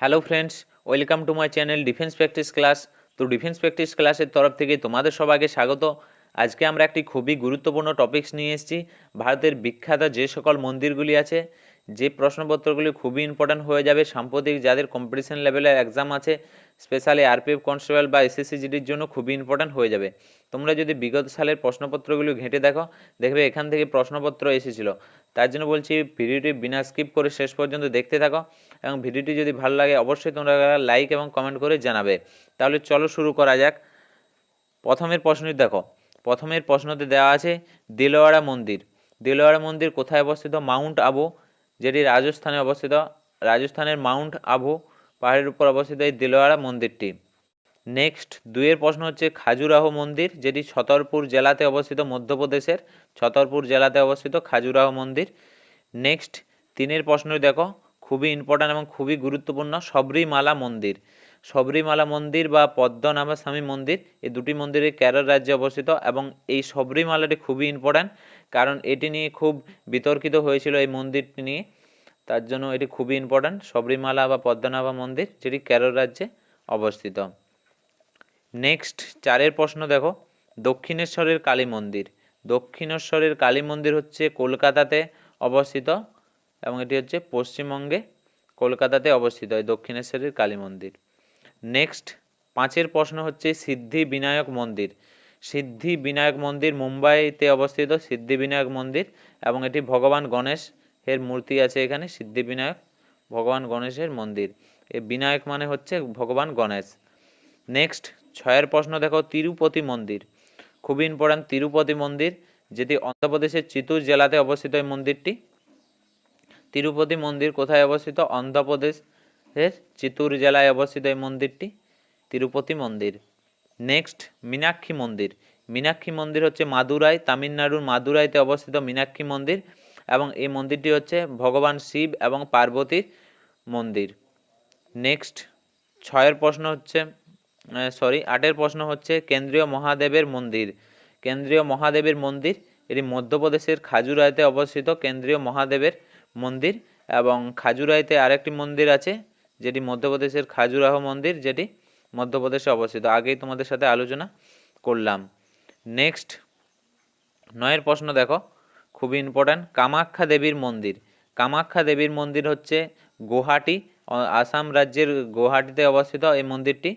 Hello friends, welcome to my channel defence practice class. তো defence practice ক্লাসের তরফ থেকে তোমাদের সবাইকে স্বাগত। আজকে আমরা একটি খুবই গুরুত্বপূর্ণ টপিকস নিয়ে এসেছি। ভারতের বিখ্যাত যে সকল মন্দিরগুলি আছে, যে প্রশ্নপত্রগুলি খুবই ইম্পর্ট্যান্ট হয়ে যাবে, সাম্প্রতিক যাদের কম্পিটিশন লেভেলের এক্সাম আছে স্পেশালি আরপিএফ কনস্টেবল বা এসএসসি জিডির জন্য খুবই ইম্পর্ট্যান্ট হয়ে যাবে। তোমরা যদি বিগত সালের প্রশ্নপত্রগুলি ঘেঁটে দেখো, দেখবে এখান থেকে প্রশ্নপত্র এসেছিল। তার জন্য বলছি ভিডিওটি বিনা স্কিপ করে শেষ পর্যন্ত দেখতে থাকো এবং ভিডিওটি যদি ভালো লাগে অবশ্যই তোমরা লাইক এবং কমেন্ট করে জানাবে। তাহলে চলো শুরু করা যাক। প্রথমের প্রশ্নটি দেখো। প্রথমের প্রশ্নতে দেওয়া আছে দিলওয়াড়া মন্দির। দিলওয়াড়া মন্দির কোথায় অবস্থিত? মাউন্ট আবু, যেটি রাজস্থানে অবস্থিত। রাজস্থানের মাউন্ট আবু পাহাড়ের উপর অবস্থিত এই দিলওয়াড়া মন্দিরটি। নেক্সট দুইয়ের প্রশ্ন হচ্ছে খাজুরাহো মন্দির, যেটি ছতরপুর জেলাতে অবস্থিত, মধ্যপ্রদেশের ছতরপুর জেলাতে অবস্থিত খাজুরাহো মন্দির। নেক্সট তিনের প্রশ্ন দেখো, খুবই ইম্পর্ট্যান্ট এবং খুবই গুরুত্বপূর্ণ, শবরীমালা মন্দির। শবরীমালা মন্দির বা পদ্মনাভা স্বামী মন্দির, এই দুটি মন্দিরে কেরল রাজ্যে অবস্থিত এবং এই শবরীমালাটি খুবই ইম্পর্ট্যান্ট কারণ এটি নিয়ে খুব বিতর্কিত হয়েছিল এই মন্দিরটি নিয়ে। তার জন্য এটি খুবই ইম্পর্ট্যান্ট শবরীমালা বা পদ্মনাভা মন্দির, যেটি কেরল রাজ্যে অবস্থিত। নেক্সট চারের প্রশ্ন দেখো। দক্ষিণেশ্বরের কালী মন্দির। দক্ষিণেশ্বরের কালী মন্দির হচ্ছে কলকাতাতে অবস্থিত এবং এটি হচ্ছে পশ্চিমবঙ্গে কলকাতাতে অবস্থিত, এই দক্ষিণেশ্বরের কালী মন্দির। নেক্সট পাঁচের প্রশ্ন হচ্ছে সিদ্ধি বিনায়ক মন্দির। সিদ্ধি বিনায়ক মন্দির মুম্বাইতে অবস্থিত, সিদ্ধি বিনায়ক মন্দির এবং এটি ভগবান গণেশ এর মূর্তি আছে এখানে, সিদ্ধি বিনায়ক, ভগবান গণেশের মন্দির। এ বিনায়ক মানে হচ্ছে ভগবান গণেশ। নেক্সট ছয়ের প্রশ্ন দেখো, তিরুপতি মন্দির। খুবই ইম্পর্ট্যান্ট তিরুপতি মন্দির, যেটি অন্ধ্রপ্রদেশের চিতুর জেলাতে অবস্থিত এই মন্দিরটি। তিরুপতি মন্দির কোথায় অবস্থিত? অন্ধ্রপ্রদেশের চিত্তুর জেলায় অবস্থিত এই মন্দিরটি, তিরুপতি মন্দির। নেক্সট, মীনাক্ষী মন্দির। মীনাক্ষী মন্দির হচ্ছে মাদুরাই, তামিলনাড়ুর মাদুরাইতে অবস্থিত মীনাক্ষী মন্দির এবং এই মন্দিরটি হচ্ছে ভগবান শিব এবং পার্বতীর মন্দির। নেক্সট, ছয়ের প্রশ্ন হচ্ছে সরি আটের প্রশ্ন হচ্ছে, কেন্দ্রীয় মহাদেবের মন্দির। কেন্দ্রীয় মহাদেবের মন্দির, এটি মধ্যপ্রদেশের খাজুরাইতে অবস্থিত কেন্দ্রীয় মহাদেবের মন্দির এবং খাজুরাইতে আরেকটি মন্দির আছে, যেটি মধ্যপ্রদেশের খাজুরাহ মন্দির, যেটি মধ্যপ্রদেশে অবস্থিত। আগেই তোমাদের সাথে আলোচনা করলাম। নেক্সট নয়ের প্রশ্ন দেখো, খুবই ইম্পর্ট্যান্ট কামাখ্যা দেবীর মন্দির। কামাখ্যা দেবীর মন্দির হচ্ছে গুয়াহাটি অ- আসাম রাজ্যের গুয়াহাটিতে অবস্থিত এই মন্দিরটি।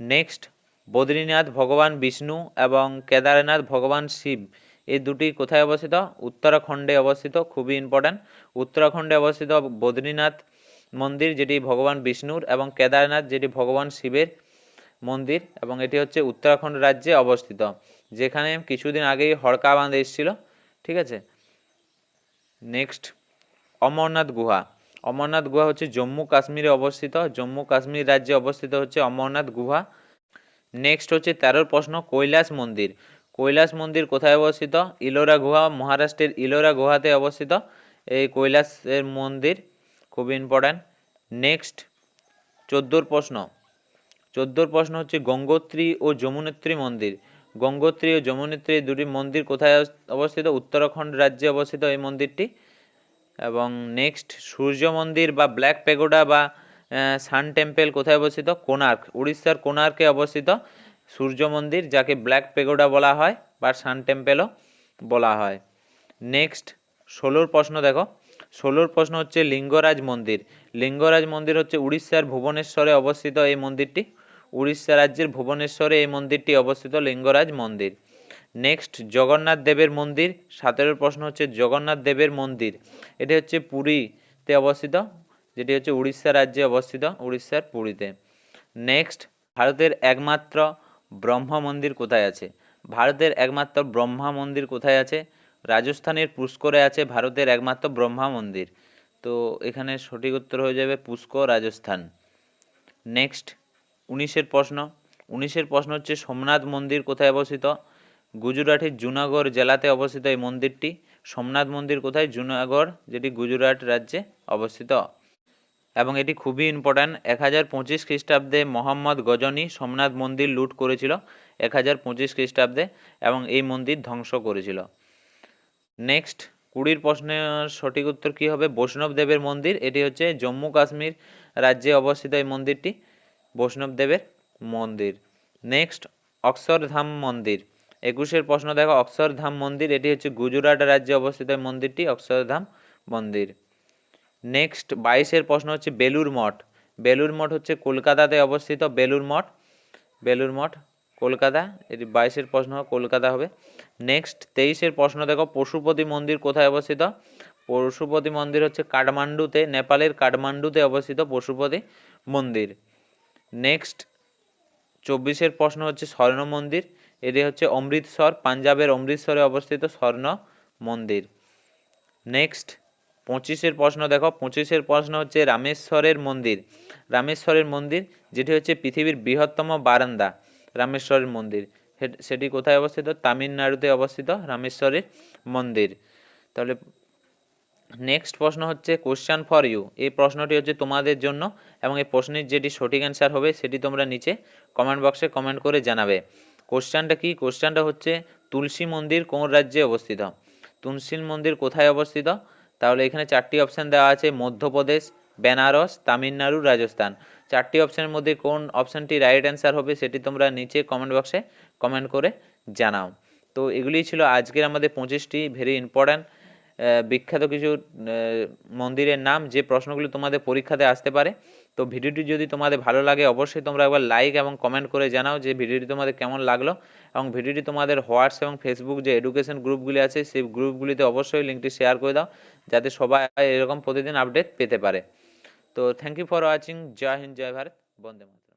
নেক্সট বদ্রীনাথ ভগবান বিষ্ণু এবং কেদারনাথ ভগবান শিব। এই দুটি কোথায় অবস্থিত? উত্তরাখণ্ডে অবস্থিত, খুবই ইম্পর্ট্যান্ট উত্তরাখণ্ডে অবস্থিত বদ্রীনাথ মন্দির, যেটি ভগবান বিষ্ণুর এবং কেদারনাথ, যেটি ভগবান শিবের মন্দির এবং এটি হচ্ছে উত্তরাখণ্ড রাজ্যে অবস্থিত, যেখানে কিছুদিন আগেই হড়কা বাঁধ এসেছিল, ঠিক আছে? নেক্সট অমরনাথ গুহা। অমরনাথ গুহা হচ্ছে জম্মু কাশ্মীরে অবস্থিত। জম্মু কাশ্মীর রাজ্যে অবস্থিত হচ্ছে অমরনাথ গুহা। নেক্সট হচ্ছে তেরোর প্রশ্ন, কৈলাস মন্দির। কৈলাস মন্দির কোথায় অবস্থিত? ইলোরা গুহা, মহারাষ্ট্রের ইলোরা গুহাতে অবস্থিত। এই কৈলাসের মন্দির খুবই ইম্পর্ট্যান্ট নেক্সট চোদ্দোর প্রশ্ন। চোদ্দোর প্রশ্ন হচ্ছে গঙ্গোত্রী ও যমুনেত্রী মন্দির। গঙ্গোত্রী ও যমুনেত্রী দুটি মন্দির কোথায় অবস্থিত? উত্তরাখণ্ড রাজ্যে অবস্থিত এই মন্দিরটি। এবং নেক্সট সূর্য মন্দির বা ব্ল্যাক পেগোডা বা সান টেম্পেল কোথায় অবস্থিত? কোণার্ক, উড়িষ্যার কোণার্কে অবস্থিত সূর্য মন্দির, যাকে ব্ল্যাক পেগোডা বলা হয় বা সান টেম্পেলও বলা হয়। নেক্সট ষোলোর প্রশ্ন দেখো। ষোলোর প্রশ্ন হচ্ছে লিঙ্গরাজ মন্দির। লিঙ্গরাজ মন্দির হচ্ছে উড়িষ্যার ভুবনেশ্বরে অবস্থিত এই মন্দিরটি। উড়িষ্যা রাজ্যের ভুবনেশ্বরে এই মন্দিরটি অবস্থিত লিঙ্গরাজ মন্দির। নেক্সট জগন্নাথ দেবের মন্দির। সতেরোর প্রশ্ন হচ্ছে জগন্নাথ দেবের মন্দির। এটি হচ্ছে পুরীতে অবস্থিত, যেটি হচ্ছে উড়িষ্যা রাজ্যে অবস্থিত, উড়িষ্যার পুরীতে। নেক্সট ভারতের একমাত্র ব্রহ্মা মন্দির কোথায় আছে? ভারতের একমাত্র ব্রহ্মা মন্দির কোথায় আছে? রাজস্থানের পুষ্করে আছে ভারতের একমাত্র ব্রহ্মা মন্দির। তো এখানে সঠিক উত্তর হয়ে যাবে পুষ্কর রাজস্থান। নেক্সট উনিশের প্রশ্ন। উনিশের প্রশ্ন হচ্ছে সোমনাথ মন্দির কোথায় অবস্থিত? গুজরাটের জুনাগড় জেলাতে অবস্থিত এই মন্দিরটি। সোমনাথ মন্দির কোথায়? জুনাগড়, যেটি গুজরাট রাজ্যে অবস্থিত। এবং এটি খুবই ইম্পর্ট্যান্ট এক হাজার পঁচিশ খ্রিস্টাব্দে মোহাম্মদ গজনী সোমনাথ মন্দির লুট করেছিল এক হাজার পঁচিশ খ্রিস্টাব্দে এবং এই মন্দির ধ্বংস করেছিল। নেক্সট কুড়ির প্রশ্নের সঠিক উত্তর কী হবে? বৈষ্ণব দেবের মন্দির, এটি হচ্ছে জম্মু কাশ্মীর রাজ্যে অবস্থিত এই মন্দিরটি। বৈষ্ণবদেবের মন্দির। নেক্সট অক্ষরধাম মন্দির। একুশের প্রশ্ন দেখো, অক্ষরধাম মন্দির, এটি হচ্ছে গুজরাট রাজ্যে অবস্থিত মন্দিরটি, অক্ষরধাম মন্দির। নেক্সট বাইশের প্রশ্ন হচ্ছে বেলুর মঠ। বেলুর মঠ হচ্ছে কলকাতাতে অবস্থিত বেলুর মঠ। বেলুর মঠ, কলকাতা, এটি বাইশের প্রশ্ন, কলকাতা হবে। নেক্সট তেইশের প্রশ্ন দেখো, পশুপতি মন্দির কোথায় অবস্থিত? পশুপতি মন্দির হচ্ছে কাঠমান্ডুতে, নেপালের কাঠমান্ডুতে অবস্থিত পশুপতি মন্দির। নেক্সট চব্বিশের প্রশ্ন হচ্ছে স্বর্ণ মন্দির। এটি হচ্ছে অমৃতসর, পাঞ্জাবের অমৃতসরে অবস্থিত স্বর্ণ মন্দির। নেক্সট পঁচিশের প্রশ্ন দেখো। পঁচিশের প্রশ্ন হচ্ছে রামেশ্বরের মন্দির। রামেশ্বরের মন্দির, যেটি হচ্ছে পৃথিবীর বৃহত্তম বারান্দা, রামেশ্বরের মন্দির। সেটি কোথায় অবস্থিত? তামিলনাড়ুতে অবস্থিত রামেশ্বরের মন্দির। তাহলে নেক্সট প্রশ্ন হচ্ছে কোশ্চান ফর ইউ এই প্রশ্নটি হচ্ছে তোমাদের জন্য এবং এই প্রশ্নের যেটি সঠিক অ্যান্সার হবে সেটি তোমরা নিচে কমেন্ট বক্সে কমেন্ট করে জানাবে। কোশ্চানটা কি? কোশ্চানটা হচ্ছে তুলসী মন্দির কোন রাজ্যে অবস্থিত? তুলসী মন্দির কোথায় অবস্থিত? তাহলে এখানে চারটি অপশান দেওয়া আছে, মধ্যপ্রদেশ, বেনারস, তামিলনাড়ু, রাজস্থান। চারটি অপশানের মধ্যে কোন অপশানটি রাইট অ্যান্সার হবে সেটি তোমরা নিচে কমেন্ট বক্সে কমেন্ট করে জানাও। তো এগুলিই ছিল আজকের আমাদের পঁচিশটি ভেরি ইম্পর্ট্যান্ট বিখ্যাত কিছু মন্দিরের নাম, যে প্রশ্নগুলি তোমাদের পরীক্ষাতে আসতে পারে। তো ভিডিওটি যদি তোমাদের ভালো লাগে, অবশ্যই তোমরা একবার লাইক এবং কমেন্ট করে জানাও যে ভিডিওটি তোমাদের কেমন লাগল। এবং ভিডিওটি তোমাদের হোয়াটস এবং ফেসবুক যে এডুকেশন গ্রুপগুলি আছে, সেই গ্রুপগুলিতে অবশ্যই লিঙ্কটি শেয়ার করে দাও, যাতে সবাই এরকম প্রতিদিন আপডেট পেতে পারে। তো thank you for watching Jai Hind, Jai Bharat. Vande Mataram.